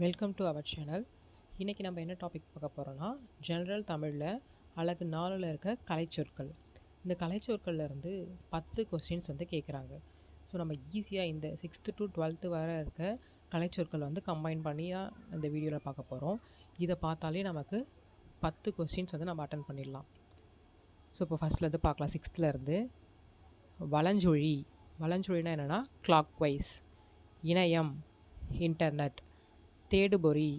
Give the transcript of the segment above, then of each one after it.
Welcome to our channel இன்றைக்கி நம்ம என்ன டாபிக் பார்க்க போகிறோன்னா ஜென்ரல் தமிழில் அழகு நாலில் இருக்க கலைச்சொற்கள். இந்த கலைச்சொற்கள்ல இருந்து பத்து கொஸ்டின்ஸ் வந்து கேட்குறாங்க ஸோ நம்ம ஈஸியாக இந்த சிக்ஸ்த்து டு டுவெல்த்து வர இருக்க கலைச்சொற்கள் வந்து கம்பைன் பண்ணி தான் இந்த வீடியோவில் பார்க்க போகிறோம் இதை பார்த்தாலே நமக்கு பத்து கொஸ்டின்ஸ் வந்து நம்ம அட்டன் பண்ணிடலாம். ஸோ இப்போ ஃபஸ்ட்லேருந்து பார்க்கலாம். சிக்ஸ்த்துலேருந்து வளஞ்சொழி. வளஞ்சொழினா என்னென்னா கிளாக் வைஸ் இணையம். இன்டர்நெட் தேடுபொறி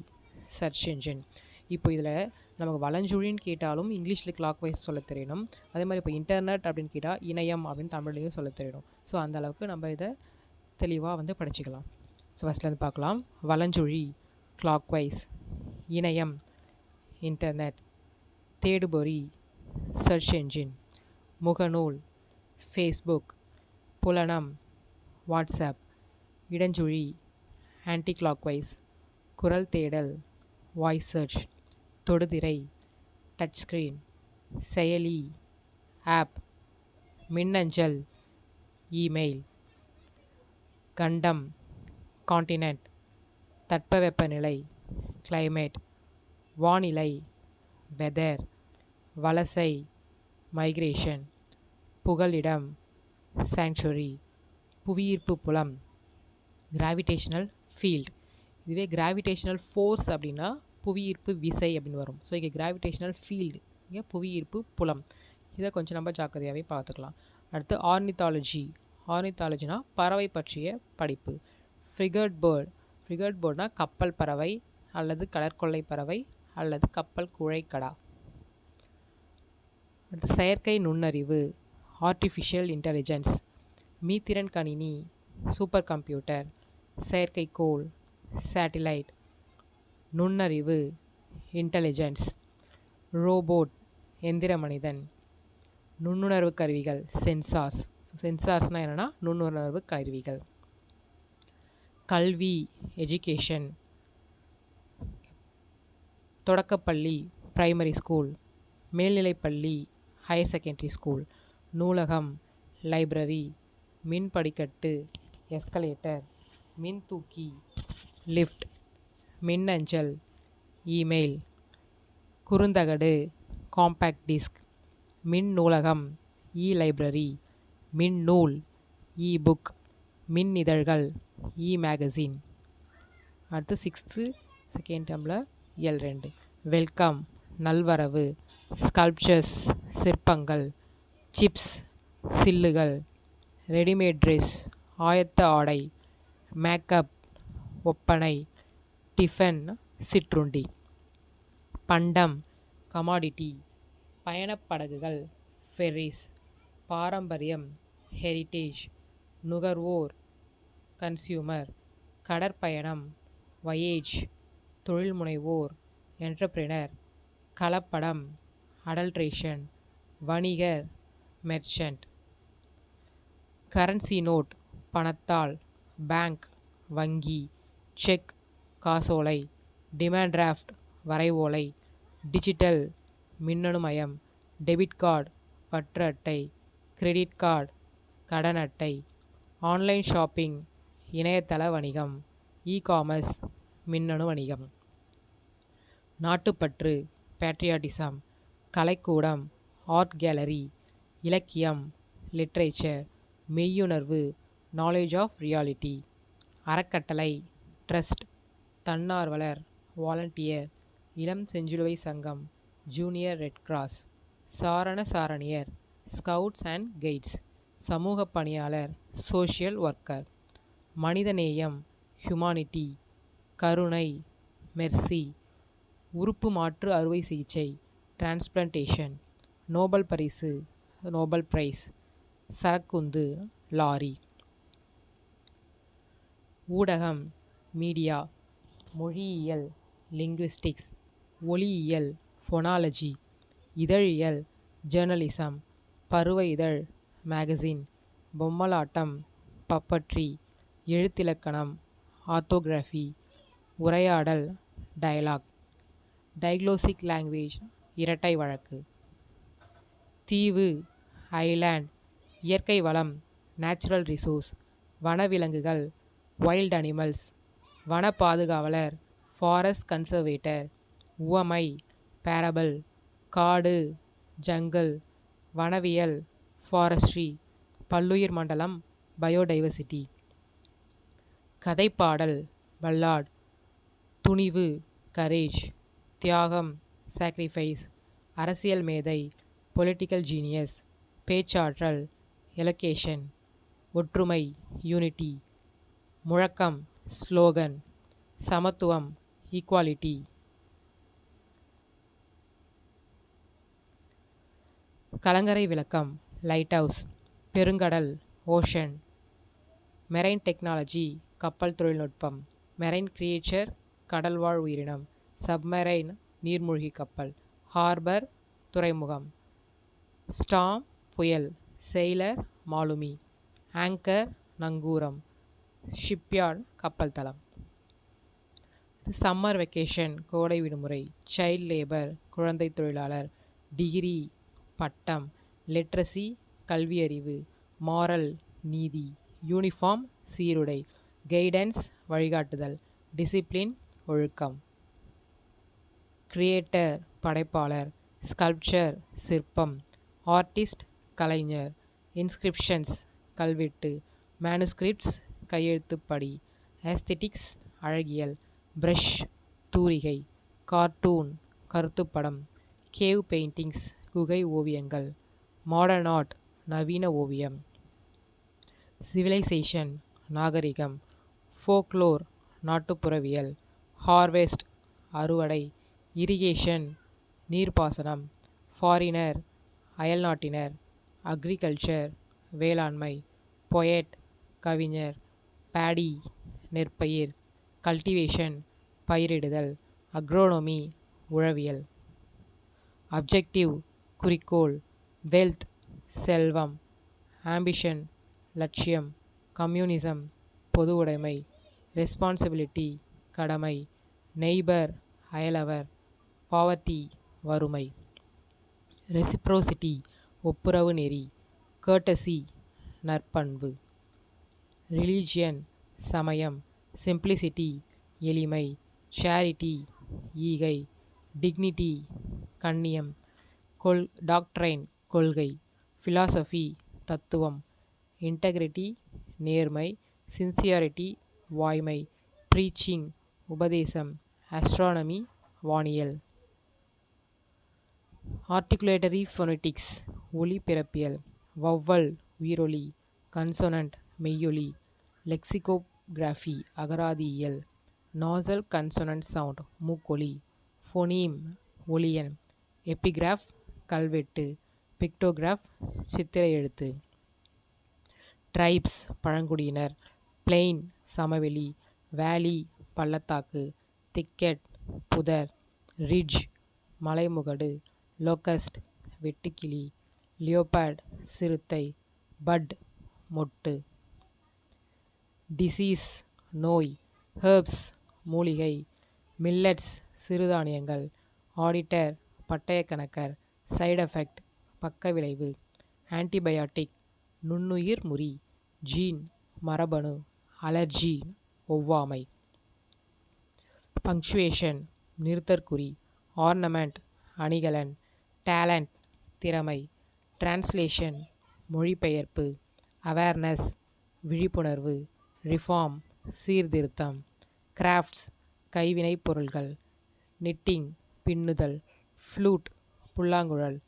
சர்ச் என்ஜின் இப்போ இதில் நமக்கு வலஞ்சுழின்னு கேட்டாலும் இங்கிலீஷில் கிளாக் வைஸ் சொல்ல தெரியணும் அதே மாதிரி இப்போ இன்டர்நெட் அப்படின்னு கேட்டால் இணையம் அப்படின்னு தமிழ்லையும் சொல்ல தெரியணும் ஸோ அந்த அளவுக்கு நம்ம இதை தெளிவாக வந்து படிச்சுக்கலாம். ஸோ ஃபஸ்ட்லேருந்து பார்க்கலாம். வலஞ்சுழி கிளாக் வைஸ் இணையம் இன்டர்நெட் தேடுபொறி சர்ச் என்ஜின் முகநூல் ஃபேஸ்புக் புலனம் வாட்ஸ்அப் இடஞ்சுழி ஆன்டி கிளாக்வைஸ் குரல் தேடல் வாய்ஸ் சர்ச் தொடுதிரை டச் ஸ்க்ரீன் செயலி ஆப் மின்னஞ்சல் இமெயில் கண்டம் காண்டினென்ட் தட்பவெப்பநிலை கிளைமேட் வானிலை வெதர் வலசை மைக்ரேஷன் புகலிடம் சாங்சுரி புவியீர்ப்பு புலம் கிராவிடேஷனல் ஃபீல்ட் இதுவே கிராவிடேஷனல் ஃபோர்ஸ் அப்படின்னா புவியீர்ப்பு விசை அப்படின்னு வரும். ஸோ இங்கே கிராவிடேஷனல் ஃபீல்டு இங்கே புவியீர்ப்பு புலம். இதை கொஞ்சம் நம்ம ஜாக்கிரதையாகவே பார்த்துக்கலாம். அடுத்து ஆர்னித்தாலஜி ஆர்னித்தாலஜினா பறவை பற்றிய படிப்பு. ஃப்ரிகர்ட் பேர்ட் ஃப்ரிகர்ட் பேர்ட்னா கப்பல் பறவை அல்லது கடற்கொள்ளை பறவை அல்லது கப்பல் குழைக்கடா. அடுத்து செயற்கை நுண்ணறிவு. ஆர்டிஃபிஷியல் இன்டெலிஜென்ஸ் மீத்திறன் கணினி. சூப்பர் கம்ப்யூட்டர் செயற்கைக்கோள். சேட்டிலைட் நுண்ணறிவு. இன்டெலிஜென்ஸ் ரோபோட் எந்திர மனிதன் நுண்ணுணர்வு கருவிகள் சென்சார்ஸ் சென்சார்ஸ்னால் என்னென்னா நுண்ணுணர்வு கருவிகள். கல்வி. எஜுகேஷன் தொடக்கப்பள்ளி. ப்ரைமரி ஸ்கூல் மேல்நிலைப்பள்ளி ஹையர் செகண்டரி ஸ்கூல் நூலகம். லைப்ரரி மின் படிக்கட்டு. எஸ்கலேட்டர் மின் தூக்கி லிஃப்ட் மின்னஞ்சல் இமெயில் குறுந்தகடு காம்பேக்ட் டிஸ்க் மின் நூலகம் இ லைப்ரரி மின் நூல் இ புக் மின் இதழ்கள் இ மேகசின் அடுத்து சிக்ஸ்த்து செகண்ட் டேர்மில் எல் ரெண்டு. வெல்கம் நல்வரவு ஸ்கல்ப்சர்ஸ் சிற்பங்கள் சிப்ஸ் சில்லுகள் ரெடிமேட் ட்ரெஸ் ஆயத்த ஆடை மேக்கப் ஒப்பனை டிஃபன் சிற்றுண்டி. பண்டம் கமாடிட்டி. பயணப்படகுகள் ஃபெரிஸ் பாரம்பரியம் ஹெரிட்டேஜ். நுகர்வோர் கன்சியூமர். கடற்பயணம் வயேஜ். தொழில்முனைவோர் என்டர்பிரினர். கலப்படம் அடல்ட்ரேஷன். வணிகர் மெர்ச்சன்ட். கரன்சி நோட் பணத்தால் பேங்க் வங்கி. செக் காசோலை டிமாண்ட் டிராஃப்ட் வரைவோலை டிஜிட்டல் மின்னணுமயம் டெபிட் கார்டு பற்று அட்டை கிரெடிட் கார்டு கடன் அட்டை ஆன்லைன் ஷாப்பிங் இணையதள வணிகம் இ காமர்ஸ் மின்னணு வணிகம். நாட்டுப்பற்று பேட்ரியாட்டிசம் கலைக்கூடம் ஆர்ட் கேலரி இலக்கியம் லிட்ரேச்சர் மெய்யுணர்வு நாலேஜ் ஆஃப் ரியாலிட்டி அறக்கட்டளை ட்ரஸ்ட் தன்னார்வலர் வாலண்டியர் இளம் செஞ்சிலுவை சங்கம் ஜூனியர் ரெட் கிராஸ் சாரண சாரணியர் ஸ்கவுட்ஸ் அண்ட் கைட்ஸ் சமூக பணியாளர் சோஷியல் ஒர்க்கர் மனிதநேயம் ஹியூமானிட்டி கருணை மெர்சி உறுப்பு மாற்று அறுவை சிகிச்சை டிரான்ஸ்பிளான்டேஷன் நோபல் பரிசு நோபல் பிரைஸ் சரக்குந்து லாரி. ஊடகம் மீடியா மொழியியல் லிங்குவிஸ்டிக்ஸ் ஒளியியல் ஃபொனாலஜி இதழியல் ஜேர்னலிசம் பருவ இதழ் மேகசின் பொம்மலாட்டம் பப்பட்ரி எழுத்திலக்கணம் ஆர்த்தோகிராஃபி உரையாடல் டயலாக் டைக்ளோசிக் லாங்குவேஜ் இரட்டை வழக்கு. தீவு ஐலேண்ட் இயற்கை வளம் நேச்சுரல் ரிசோர்ஸ் வனவிலங்குகள் வைல்ட் அனிமல்ஸ் வன பாதுகாவலர் ஃபாரஸ்ட் கன்சர்வேட்டர் உவமை பேரபல் காடு ஜங்கிள் வனவியல் ஃபாரஸ்ட்ரி பல்லுயிர் மண்டலம் பயோடைவர்சிட்டி கதைப்பாடல் பல்லாட் துணிவு கரேஜ் தியாகம் சாக்ரிஃபைஸ் அரசியல் மேதை பொலிட்டிக்கல் ஜீனியஸ் பேச்சாற்றல் எலொகேஷன் ஒற்றுமை யூனிட்டி முழக்கம் ஸ்லோகன் சமத்துவம் ஈக்குவாலிட்டி கலங்கரை விளக்கம் லைட் ஹவுஸ் பெருங்கடல் ஓஷன் மெரைன் டெக்னாலஜி கப்பல் தொழில்நுட்பம். மெரைன் கிரியேச்சர் கடல்வாழ் உயிரினம். சப்மெரைன் நீர்மூழ்கி கப்பல். ஹார்பர் துறைமுகம். ஸ்டாம் புயல். செயலர் மாலுமி. ஆங்கர் நங்கூரம். ஷிப்யார்ட் கப்பல் தளம். சம்மர் வெக்கேஷன் கோடை விடுமுறை சைல்ட் லேபர் குழந்தை தொழிலாளர் டிகிரி பட்டம் லிட்ரஸி கல்வியறிவு மாரல் நீதி யூனிஃபார்ம் சீருடை கைடன்ஸ் வழிகாட்டுதல் டிசிப்ளின் ஒழுக்கம். கிரியேட்டர் படைப்பாளர் ஸ்கல்ப்சர் சிற்பம் ஆர்டிஸ்ட் கலைஞர் இன்ஸ்கிரிப்ஷன்ஸ் கல்வெட்டு மேனுஸ்கிரிப்ட்ஸ் கையெழுத்துப்படி. ஆஸ்தெட்டிக்ஸ் அழகியல். பிரஷ் தூரிகை. கார்ட்டூன் கருத்துப்படம். கேவ் பெயிண்டிங்ஸ் குகை ஓவியங்கள். மாடர்ன் ஆர்ட் நவீன ஓவியம். சிவிலைசேஷன் நாகரிகம். ஃபோக்லோர் நாட்டுப்புறவியல். ஹார்வெஸ்ட் அறுவடை. இரிகேஷன் நீர்ப்பாசனம். ஃபாரினர் அயல்நாட்டினர். அக்ரிகல்ச்சர் வேளாண்மை. பொயட் கவிஞர். பேடி நெற்பயிர் கல்டிவேஷன் பயிரிடுதல் அக்ரோனமி உழவியல். அப்ஜெக்டிவ் குறிக்கோள் வெல்த் செல்வம். ஆம்பிஷன் லட்சியம். கம்யூனிசம் பொது உடைமை. ரெஸ்பான்சிபிலிட்டி கடமை. நெய்பர் அயலவர். பாவர்ட்டி வறுமை. ரெசிப்ரோசிட்டி ஒப்புரவு நெறி. கேட்டசி நற்பண்பு. ரிலீஜியன் சமயம் சிம்பிளிசிட்டி எளிமை சேரிட்டி ஈகை டிக்னிட்டி கண்ணியம் கொள் டாக்ட்ரைன் கொள்கை ஃபிலாசபி தத்துவம் இன்டெகிரிட்டி நேர்மை சின்சியாரிட்டி வாய்மை ப்ரீச்சிங் உபதேசம் ஆஸ்ட்ரானமி வானியல். ஆர்டிகுலேட்டரி ஃபொனெட்டிக்ஸ் ஒலிபிறப்பியல் வவ்வல் உயிரொலி கன்சோனன்ட் மெய்யொலி லெக்சிகோகிராஃபி அகராதியியல் நாசல் கன்சொனன்ட் சவுண்ட் மூக்கொலி ஃபொனீம் ஒலியன் எபிகிராஃப் கல்வெட்டு பிக்டோகிராஃப் சித்திர எழுத்து. ட்ரைப்ஸ் பழங்குடியினர் பிளெயின் சமவெளி வேலி பள்ளத்தாக்கு திக்கெட் புதர் ரிட்ஜ் மலைமுகடு லோக்கஸ்ட் வெட்டுக்கிளி லியோபார்ட் சிறுத்தை பட் மொட்டு. டிசீஸ் நோய் ஹெர்ப்ஸ் மூலிகை மில்லட்ஸ் சிறுதானியங்கள் ஆடிட்டர் பட்டயக்கணக்கர் சைடு எஃபெக்ட் பக்க விளைவு ஆன்டிபயாட்டிக் நுண்ணுயிர் முறி ஜீன் மரபணு அலர்ஜி ஒவ்வாமை. பங்க்சுவேஷன் நிறுத்தற்குறி ஆர்னமெண்ட் அணிகலன் டேலண்ட் திறமை டிரான்ஸ்லேஷன் மொழிபெயர்ப்பு அவேர்னஸ் விழிப்புணர்வு ரிஃபார்ம் சீர்திருத்தம் கிராஃப்ட்ஸ் கைவினைப் பொருள்கள் நிட்டிங் பின்னுதல் ஃப்ளூட் புல்லாங்குழல்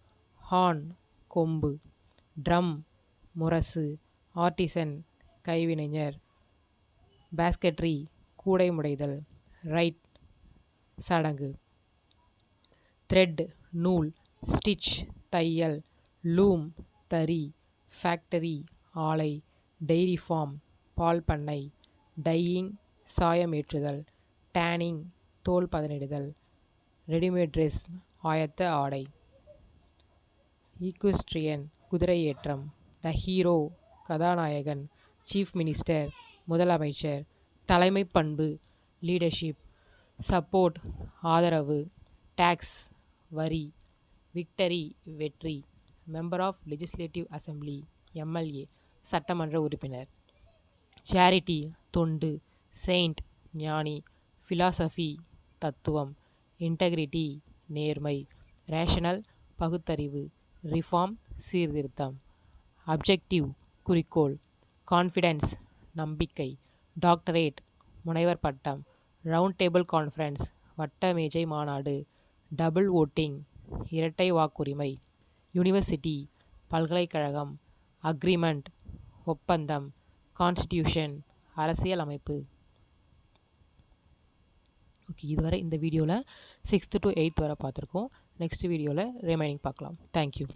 ஹார்ன் கொம்பு ட்ரம் முரசு ஆர்டிசன் கைவினைஞர் பேஸ்கெட்ரி கூடை முடைதல் ரைட் சடங்கு. த்ரெட் நூல் ஸ்டிச் தையல் லூம் தறி ஃபேக்டரி ஆலை டெய்ரி ஃபார்ம் பால் பண்ணை டையிங் சாயமேற்றுதல் டேனிங் தோல் பதனிடுதல் ரெடிமேட் ட்ரெஸ் ஆயத்த ஆடை. ஈக்குஸ்ட்ரியன் குதிரையேற்றம் த ஹீரோ கதாநாயகன் சீஃப் மினிஸ்டர் முதலமைச்சர் தலைமை பண்பு லீடர்ஷிப் சப்போர்ட் ஆதரவு டேக்ஸ் வரி விக்டரி வெற்றி member of legislative assembly MLA சட்டமன்ற உறுப்பினர். சேரிட்டி தொண்டு செயிண்ட் ஞானி ஃபிலாசபி தத்துவம் இன்டெகிரிட்டி நேர்மை ரேஷனல் பகுத்தறிவு ரிஃபார்ம் சீர்திருத்தம் அப்ஜெக்டிவ் குறிக்கோள் கான்ஃபிடென்ஸ் நம்பிக்கை டாக்டரேட் முனைவர் பட்டம் ரவுண்ட் டேபிள் கான்ஃபரன்ஸ் வட்ட மேஜை மாநாடு டபுள் ஓட்டிங் இரட்டை வாக்குரிமை யூனிவர்சிட்டி பல்கலைக்கழகம் அக்ரிமெண்ட் ஒப்பந்தம் கான்ஸ்டியூஷன் அரசியல் அமைப்பு. ஓகே இதுவரை இந்த வீடியோவில் சிக்ஸ்த்து டு எயித் வரை பார்த்துருக்கோம். நெக்ஸ்ட் வீடியோவில் ரிமைனிங் பார்க்கலாம். தேங்க்யூ